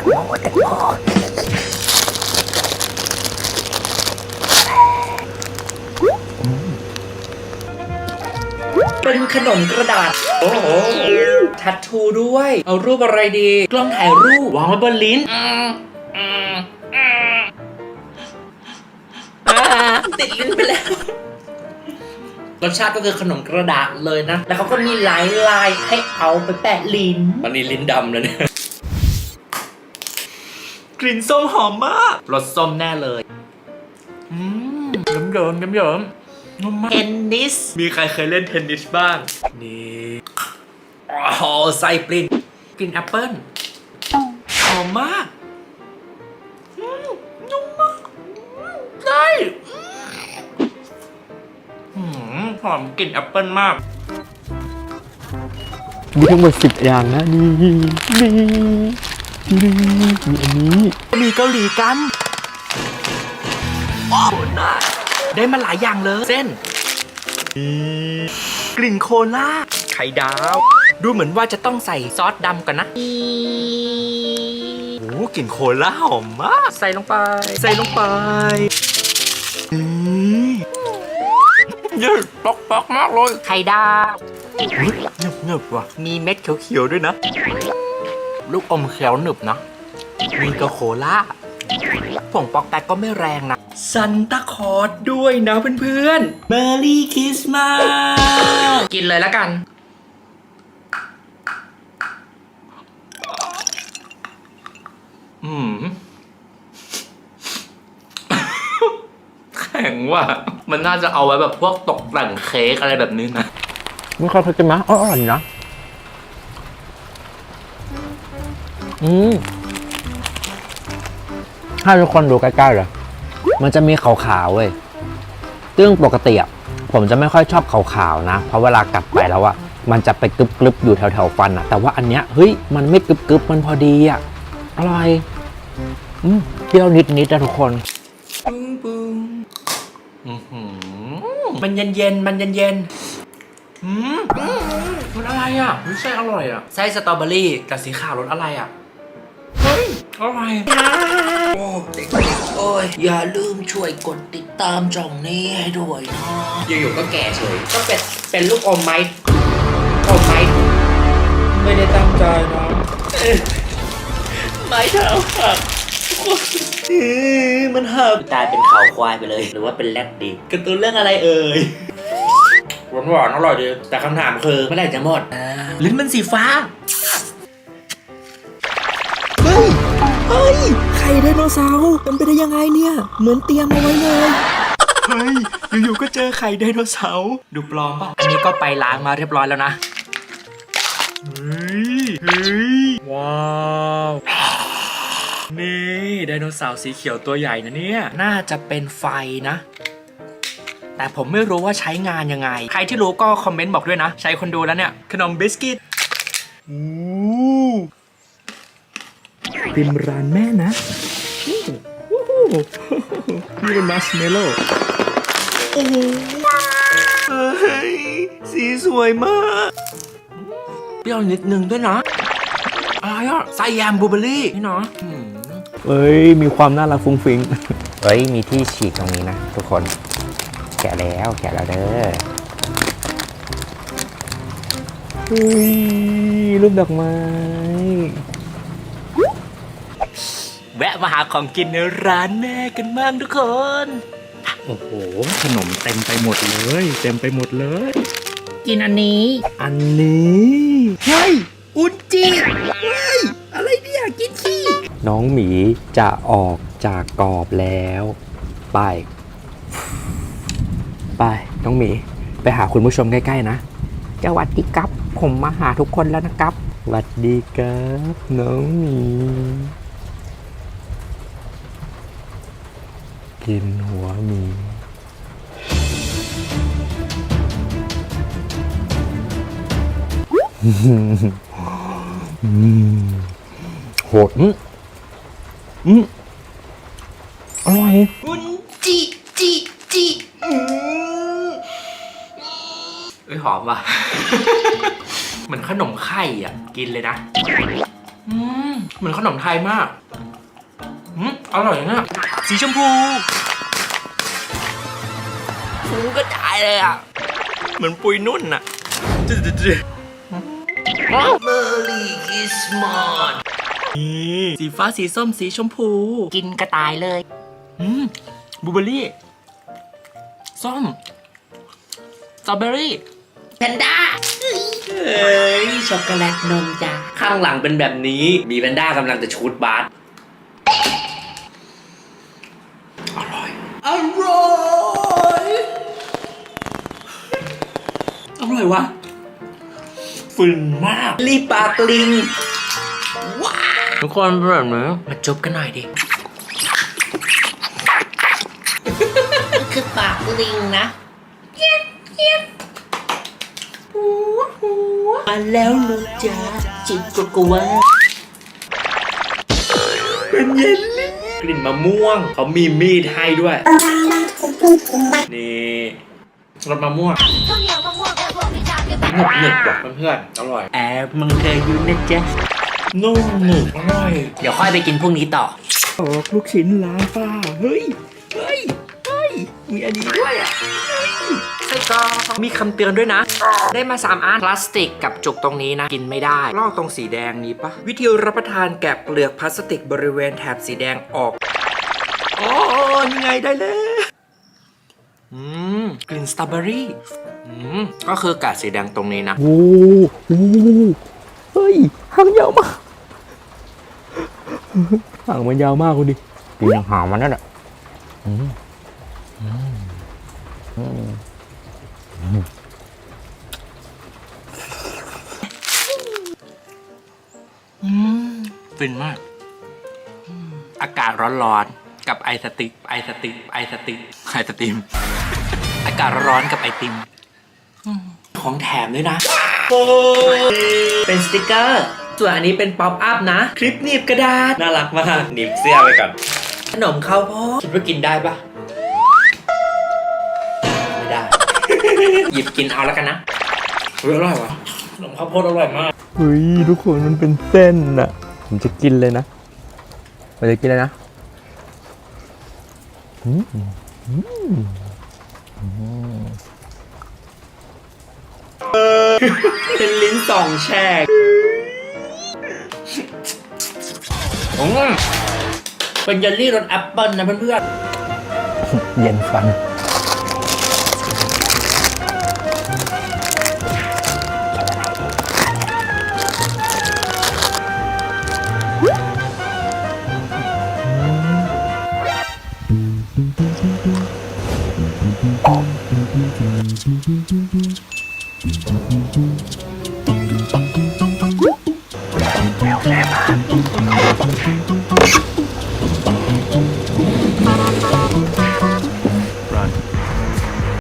แตงโมแตงโมเป็นขนมกระดาษ โอ้โหทัดทูด้วย เอารูปอะไรดี กล้องถ่ายรูปวางไว้บนลิ้นอ่าติดลิ้นไปแล้วรสชาติก็คือขนมกระดาษเลยนะ แล้วเขาก็มีลายลายๆให้เอาไปแปะลิ้นตอนนี้ลิ้นดำแล้วเนี่ย กลิ่นส้มหอมมากรสส้มแน่เลยอืมเยิ้มเยิ้มเยิ้มเยิ้มนุ่มมากเทนนิส มีใครเคยเล่นเทนนิสบ้าง นี่อ๋อไส้ปลิ้นกลิ่นแอปเปิ้ลหอมมากอืมนุ่มมากอืมไส้อืมหอมกลิ่นแอปเปิ้ลมากมีทั้งหมดสิบอย่างนะนี่นี่ นี่มีอันนี้ มีเกาหลีกันโอ้น่าได้มาหลายอย่างเลย เส้น กลิ่นโคลาไข่ดาว ดูเหมือนว่าจะต้องใส่ซอสดำก่อนนะโอ้กลิ่นโคลาหอมมาก ใส่ลงไป ใส่ลงไปยืดปอกปอกๆมากเลย ไข่ดาวเงึบเงึบๆว่ะ มีเม็ดเขียวๆด้วยนะ ลูกอมเขียวหนึบนะมีกะโคล่าผงปอกแตกก็ไม่แรงนะซันตาคอร์ดด้วยนะเพื่อนๆเมอรี่คริสต์มาสกินเลยแล้วกัน อืมแข็งว่ะ มันน่าจะเอาไว้แบบพวกตกแต่งเค้กอะไรแบบนี้นะม่ค่อยเคยกินมะอ๋ออร่อยนะ อืมให้ทุกคนดูใกล้ๆเลยมันจะมีขาวๆเว้ยซึ่งปกติอะผมจะไม่ค่อยชอบขาวๆนะ เพราะเวลากัดไปแล้วอะมันจะไปกรึบๆอยู่แถวๆฟันอะ แต่ว่าอันเนี้ยเฮ้ยมันไม่กรึบๆมันพอดีอะอร่อยอืมเปรี้ยวนิดๆนะทุกคนปุ้งปุ้งอื้อหือมันเย็นเย็นๆ มันเย็นเย็นๆอืมอืมอืมมันอะไรอะมันไส้อร่อยอะไส้สตรอเบอรี่กับสีขาวรสอะไรอะเฮ้ย อร่อยโอ้เด็กๆโอ้ยอย่าลืมช่วยกดติดตามช่องนี้ให้ด้วยนะอยู่ๆก็แก่เฉยก็เป็นเป็นลูกอมไม้อมไม้ไม่ได้ตั้งใจนะเอ้ยไม้เท้าหักเอ้ยมันหักตายเป็นเขาควายไปเลย หรือว่าเป็นแรดดีการ์ตูนเรื่องอะไรเอ่ยหวานหวานๆอร่อยดีแต่คำถามคือเมื่อไหร่จะหมดอ่าลิ้นมันสีฟ้า เฮ้ย ไข่ไดโนเสาร์เป็นไปได้ยังไงเนี่ย เหมือนเตรียมเอาไว้เลยเฮ้ย อยู่ๆ ก็เจอไข่ไดโนเสาร์ดูปลอมป่ะ อันนี้ก็ไปล้างมาเรียบร้อยแล้วนะ เฮ้ย เฮ้ย ว้าวนี่ไดโนเสาร์สีเขียวตัวใหญ่นะเนี่ย น่าจะเป็นไฟนะ แต่ผมไม่รู้ว่าใช้งานยังไง ใครที่รู้ก็คอมเมนต์บอกด้วยนะ ใช้คนดูแล้วเนี่ย ขนมบิสกิตอู้ ริมร้านแม่นะนี่เป็นมัชเมลโล่โอ้โหเฮ้ยสีสวยมาก เปรี้ยวนิดนึงด้วยนะอะไรอะไส้แยมบลูเบอร์รี่นี่เนาะอืมเอ้ย มีความน่ารักฟุ้งฟิ้งเฮ้ย มีที่ฉีกตรงนี้นะ ทุกคน แกะแล้วแกะแล้วเด้อเฮ้ยรูปดอกไม้ แวะมาหาของกินในร้านแม่กันบ้างทุกคน โอ้โห ขนมเต็มไปหมดเลย เต็มไปหมดเลย กินอันนี้ อันนี้เฮ้ยอุนจิเฮ้ยอะไรเนี่ยกินขี้น้องหมีจะออกจากกรอบแล้ว ไป ไป น้องหมี ไปหาคุณผู้ชมใกล้ๆนะสวัสดีครับ ผมมาหาทุกคนแล้วนะครับสวัสดีครับ น้องหมี กินหัวหมีอืมโหดอืมอืมอร่อยอุนจิจิจิอืมเอ้ยหอมว่ะ เหมือนขนมไข่อะ กินเลยนะออืมเหมือนขนมไทยมาก อืมอร่อยนะ สีชมพูฟูก็ตายเลยอะ เหมือนปุยนุ่นอะเมอร์รี่คริสต์มาสนี่สีฟ้าสีส้มสีชมพู กินกระต่ายเลย อืมบลูเบอร์รี่ ส้มสตรอเบอรี่แพนด้าเฮ้ยช็อกโกแลตนมจ้าข้างหลังเป็นแบบนี้ มีแพนด้ากำลังจะชูดบาส วะฟินมากรีบปากลิงทุกคนเป็นแบบนี้มาจบกันหน่อยดิคือปากลิงนะเกียบเกียบหัวหัวมาแล้วลูกจ้าจิบกกัวกลิ่นมะม่วง เขามีมีดให้ด้วย นี่รสมะม่วง หนึบหนึบว่ะเพื่อนๆอร่อย แอบมึงเคยอยู่นะจ๊ะนุ่มหนึบอร่อย เดี๋ยวค่อยไปกินพรุ่งนี้ต่อออกลูกชิ้นล้างป้า เฮ้ย เฮ้ย เฮ้ย มีอันนี้ด้วยอะไส้กรอกมีคำเตือนด้วยนะ ได้มา 3อันพลาสติกกับจุกตรงนี้นะ กินไม่ได้ ลอกตรงสีแดงนี้ปะ วิธีรับประทานแกะเปลือกพลาสติกบริเวณแถบสีแดงออกอ๋อนี่ไงได้แล้ว อืมกลิ่นสตรอเบอรี่อืมก็คือกะสีแดงตรงนี้นะโอ้โหเฮ้ยหางยาวมากหางมันยาวมากคุณดิกินอย่างหางมันนั่นแหละฟินมาก อากาศร้อนๆกับไอสติกไอสติกไอสติกไอสติม อากาศร้อนกับไอติม ของแถมด้วยนะ เป็นสติกเกอร์ ส่วนอันนี้เป็นป๊อปอัพนะ คลิปหนีบกระดาษ น่ารักมากหนีบเสื้อไปก่อน ขนมข้าวโพดคิดว่ากินได้ปะไม่ได้ หยิบกินเอาแล้วกันนะเฮ้ยอร่อยวะขนมข้าวโพดอร่อยมากเฮ้ยทุกคนมันเป็นเส้นอะผมจะกินเลยนะมันจะกินเลยนะ เป็นลิ้นสองแฉกอืมเป็นเยลลี่รสแอปเปิลนะเพื่อนเย็นฟัน Mm-hmm.